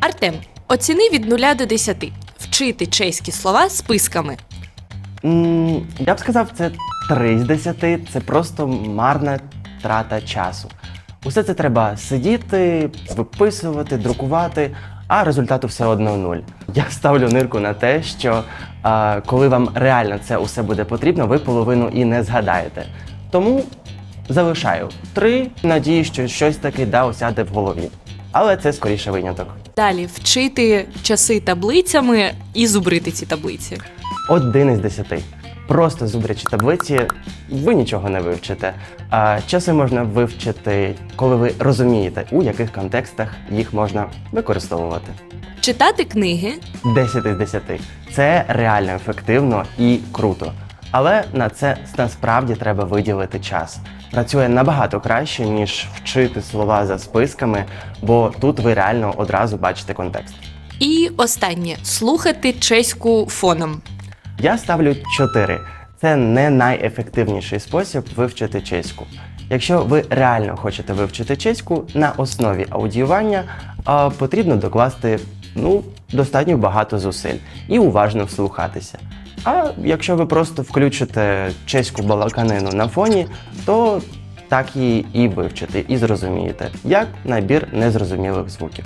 Артем, оціни від 0 до 10. Вчити чеські слова списками. М, Я б сказав, це 3 з 10, це просто марна трата часу. Усе це треба сидіти, виписувати, друкувати, а результату все одно нуль. Я ставлю нирку на те, що а, коли вам реально це усе буде потрібно, ви половину і не згадаєте. Тому залишаю три, надію, що щось таки да осяде в голові. Але це скоріше виняток. Далі вчити часи таблицями і зубрити ці таблиці. Один із десяти. Просто зубрячи таблиці, ви нічого не вивчите. А часи можна вивчити, коли ви розумієте, у яких контекстах їх можна використовувати. Читати книги 10 із 10. Це реально ефективно і круто. Але на це насправді треба виділити час. Працює набагато краще, ніж вчити слова за списками, бо тут ви реально одразу бачите контекст. і останнє слухати чеську фоном. Я ставлю 4. Це не найефективніший спосіб вивчити чеську. Якщо ви реально хочете вивчити чеську на основі аудіювання, потрібно докласти ну, достатньо багато зусиль і уважно вслухатися. А якщо ви просто включите чеську балаканину на фоні, то так її і вивчите, і зрозумієте, як набір незрозумілих звуків.